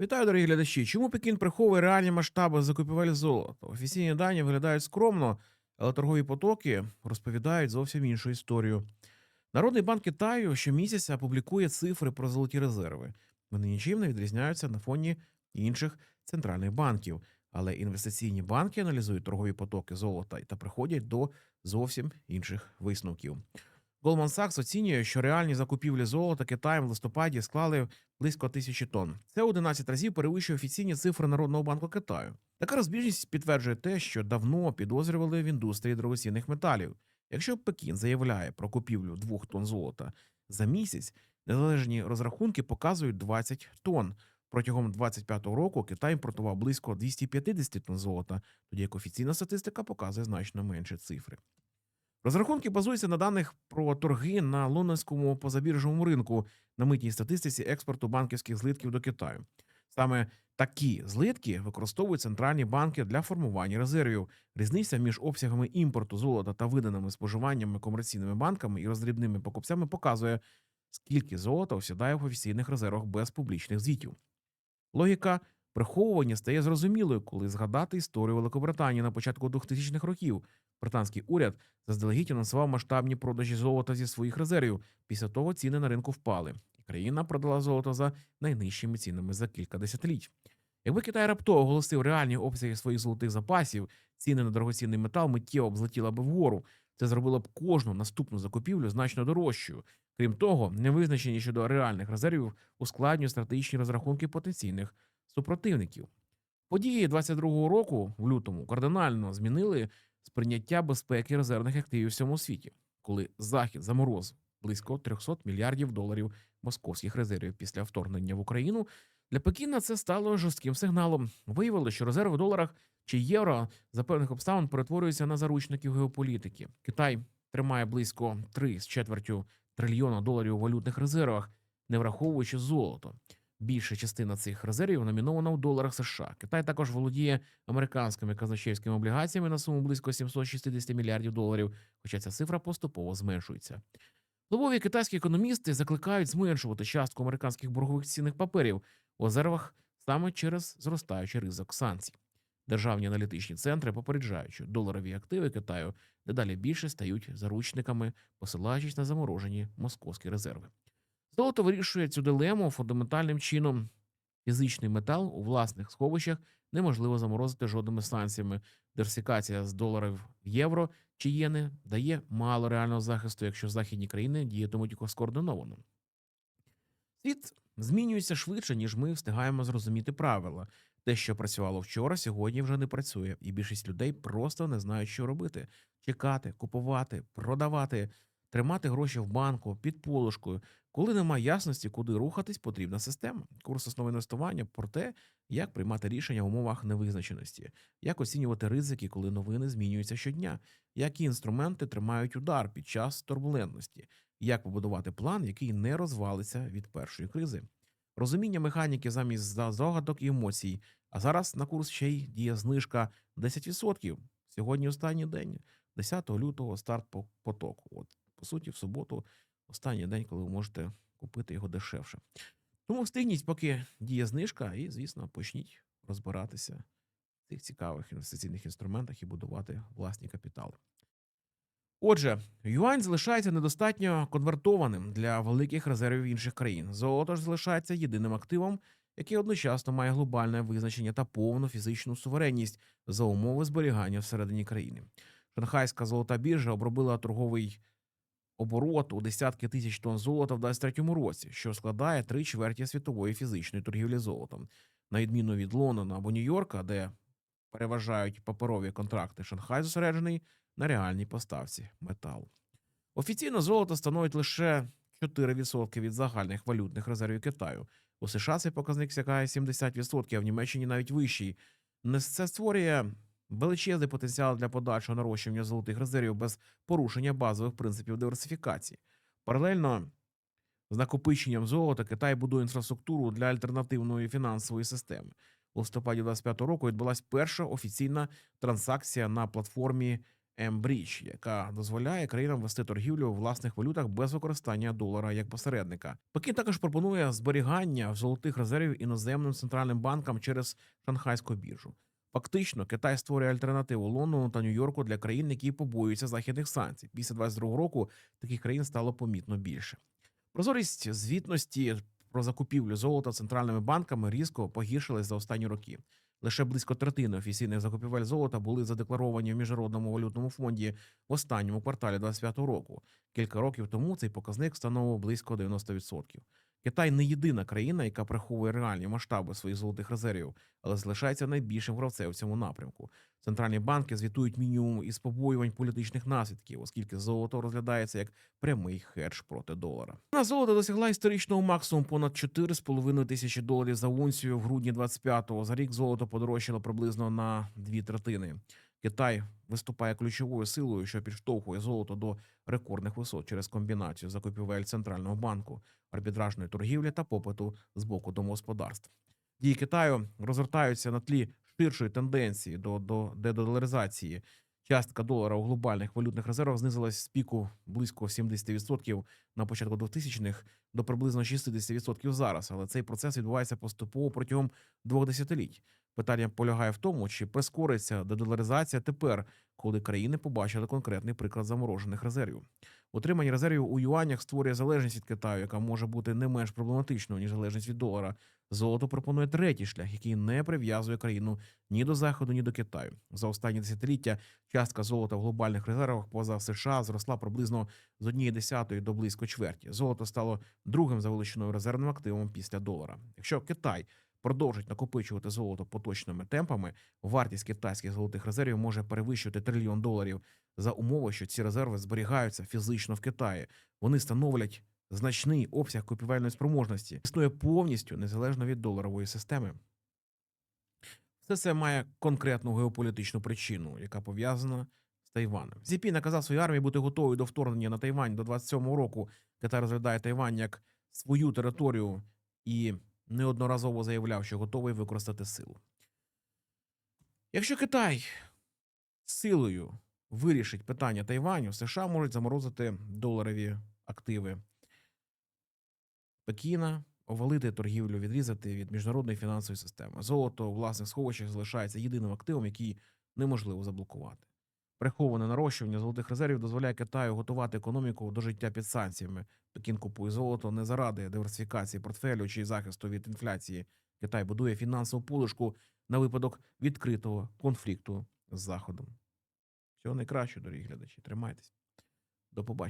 Вітаю, дорогі глядачі. Чому Пекін приховує реальні масштаби закупівель золота? Офіційні дані виглядають скромно, але торгові потоки розповідають зовсім іншу історію. Народний банк Китаю щомісяця публікує цифри про золоті резерви. Вони нічим не відрізняються на фоні інших центральних банків. Але інвестиційні банки аналізують торгові потоки золота та приходять до зовсім інших висновків. Goldman Sachs оцінює, що реальні закупівлі золота Китаєм в листопаді склали близько тисячі тонн. Це 11 разів перевищує офіційні цифри Народного банку Китаю. Така розбіжність підтверджує те, що давно підозрювали в індустрії дорогоцінних металів. Якщо Пекін заявляє про купівлю двох тонн золота за місяць, незалежні розрахунки показують 20 тонн. Протягом 25-го року Китай імпортував близько 250 тонн золота, тоді як офіційна статистика показує значно менші цифри. Розрахунки базуються на даних про торги на лондонському позабіржовому ринку на митній статистиці експорту банківських злитків до Китаю. Саме такі злитки використовують центральні банки для формування резервів. Різниця між обсягами імпорту золота та виданими споживаннями комерційними банками і роздрібними покупцями показує, скільки золота осідає в офіційних резервах без публічних звітів. Логіка приховування стає зрозумілою, коли згадати історію Великобританії на початку 2000-х років. Британський уряд заздалегідь анонсував масштабні продажі золота зі своїх резервів. Після того ціни на ринку впали, і країна продала золото за найнижчими цінами за кілька десятиліть. Якби Китай раптово оголосив реальні обсяги своїх золотих запасів, ціни на дорогоцінний метал миттєво б злетіла б вгору. Це зробило б кожну наступну закупівлю значно дорожчою. Крім того, невизначені щодо реальних резервів ускладнюють стратегічні розрахунки потенційних супротивників. Події 22-го року в лютому кардинально змінили сприйняття безпеки резервних активів у всьому світі, коли Захід заморозив близько 300 мільярдів доларів московських резервів після вторгнення в Україну. Для Пекіна це стало жорстким сигналом. Виявилося, що резерви в доларах чи євро за певних обставин перетворюються на заручників геополітики. Китай тримає близько 3 з четвертю трильйона доларів у валютних резервах, не враховуючи золото. Більша частина цих резервів номінована в доларах США. Китай також володіє американськими казначейськими облігаціями на суму близько 760 мільярдів доларів, хоча ця цифра поступово зменшується. Впливові китайські економісти закликають зменшувати частку американських боргових цінних паперів у резервах саме через зростаючий ризик санкцій. Державні аналітичні центри попереджають, що доларові активи Китаю дедалі більше стають заручниками, посилаючись на заморожені московські резерви. Золото вирішує цю дилему фундаментальним чином. Фізичний метал у власних сховищах неможливо заморозити жодними санкціями. Диверсифікація з доларів в євро чи єни дає мало реального захисту, якщо західні країни діятимуть скоординовано. Світ змінюється швидше, ніж ми встигаємо зрозуміти правила. Те, що працювало вчора, сьогодні вже не працює, і більшість людей просто не знають, що робити: чекати, купувати, продавати, тримати гроші в банку під полушкою. Коли немає ясності, куди рухатись, потрібна система. Курс основи інвестування про те, як приймати рішення в умовах невизначеності, як оцінювати ризики, коли новини змінюються щодня, які інструменти тримають удар під час турбулентності, як побудувати план, який не розвалиться від першої кризи. Розуміння механіки замість за- здогадок і емоцій. А зараз на курс ще й діє знижка 10%. Сьогодні останній день, 10 лютого, старт по потоку. От, по суті, в суботу останній день, коли ви можете купити його дешевше. Тому встигніть, поки діє знижка, і, звісно, почніть розбиратися в цих цікавих інвестиційних інструментах і будувати власні капітали. Отже, юань залишається недостатньо конвертованим для великих резервів інших країн. Золото ж залишається єдиним активом, який одночасно має глобальне визначення та повну фізичну суверенність за умови зберігання всередині країни. Шанхайська золота біржа обробила торговий оборот у десятки тисяч тонн золота в 2023 році, що складає три чверті світової фізичної торгівлі золотом. На відміну від Лондона або Нью-Йорка, де переважають паперові контракти, Шанхай зосереджений на реальній поставці металу. Офіційно золото становить лише 4% від загальних валютних резервів Китаю. У США цей показник сягає 70%, а в Німеччині навіть вищий. Не- Це створює величезний потенціал для подальшого нарощування золотих резервів без порушення базових принципів диверсифікації. Паралельно з накопиченням золота Китай будує інфраструктуру для альтернативної фінансової системи. У листопаді 25 року відбулася перша офіційна транзакція на платформі М-Брідж, яка дозволяє країнам вести торгівлю у власних валютах без використання долара як посередника. Пекін також пропонує зберігання золотих резервів іноземним центральним банкам через шанхайську біржу. Фактично, Китай створює альтернативу Лондону та Нью-Йорку для країн, які побоюються західних санкцій. Після 22 року таких країн стало помітно більше. Прозорість звітності про закупівлю золота центральними банками різко погіршилась за останні роки. Лише близько третини офіційних закупівель золота були задекларовані в міжнародному валютному фонді в останньому кварталі 25 року. Кілька років тому цей показник становив близько 90%. Китай не єдина країна, яка приховує реальні масштаби своїх золотих резервів, але залишається найбільшим гравцем в цьому напрямку. Центральні банки звітують мінімум із побоювань політичних наслідків, оскільки золото розглядається як прямий хедж проти долара. На золото досягла історичного максимуму понад 4,5 тисячі доларів за унцію в грудні 25-го. За рік золото подорожчало приблизно на дві третини. Китай виступає ключовою силою, що підштовхує золото до рекордних висот через комбінацію закупівель центрального банку, арбітражної торгівлі та попиту з боку домогосподарств. Дії Китаю розгортаються на тлі ширшої тенденції до, до дедоларизації. Частка долара у глобальних валютних резервах знизилась з піку близько 70% на початку 2000-х до приблизно 60% зараз. Але цей процес відбувається поступово протягом двох десятиліть. Питання полягає в тому, чи прискориться дедоларизація тепер, коли країни побачили конкретний приклад заморожених резервів. Утримання резервів у юанях створює залежність від Китаю, яка може бути не менш проблематичною ніж залежність від долара. Золото пропонує третій шлях, який не прив'язує країну ні до заходу, ні до Китаю. За останні десятиліття частка золота в глобальних резервах поза США зросла приблизно з однієї десятої до близько чверті. Золото стало другим за величиною резервним активом після долара. Якщо Китай продовжить накопичувати золото поточними темпами, вартість китайських золотих резервів може перевищувати трильйон доларів за умови, що ці резерви зберігаються фізично в Китаї. Вони становлять значний обсяг купівельної спроможності, існує повністю незалежно від доларової системи. Все це має конкретну геополітичну причину, яка пов'язана з Тайванем. Зіпі наказав своїй армії бути готовою до вторгнення на Тайвань до 27-го року. Китай розглядає Тайвань як свою територію і неодноразово заявляв, що готовий використати силу. Якщо Китай силою вирішить питання Тайваню, США можуть заморозити доларові активи Пекіна, овалити торгівлю, відрізати від міжнародної фінансової системи. Золото у власних сховищах залишається єдиним активом, який неможливо заблокувати. Приховане нарощування золотих резервів дозволяє Китаю готувати економіку до життя під санкціями. Пекін купує золото не заради диверсифікації портфелю чи захисту від інфляції. Китай будує фінансову подушку на випадок відкритого конфлікту з Заходом. Всього найкращого, дорогі глядачі. Тримайтесь. До побачення.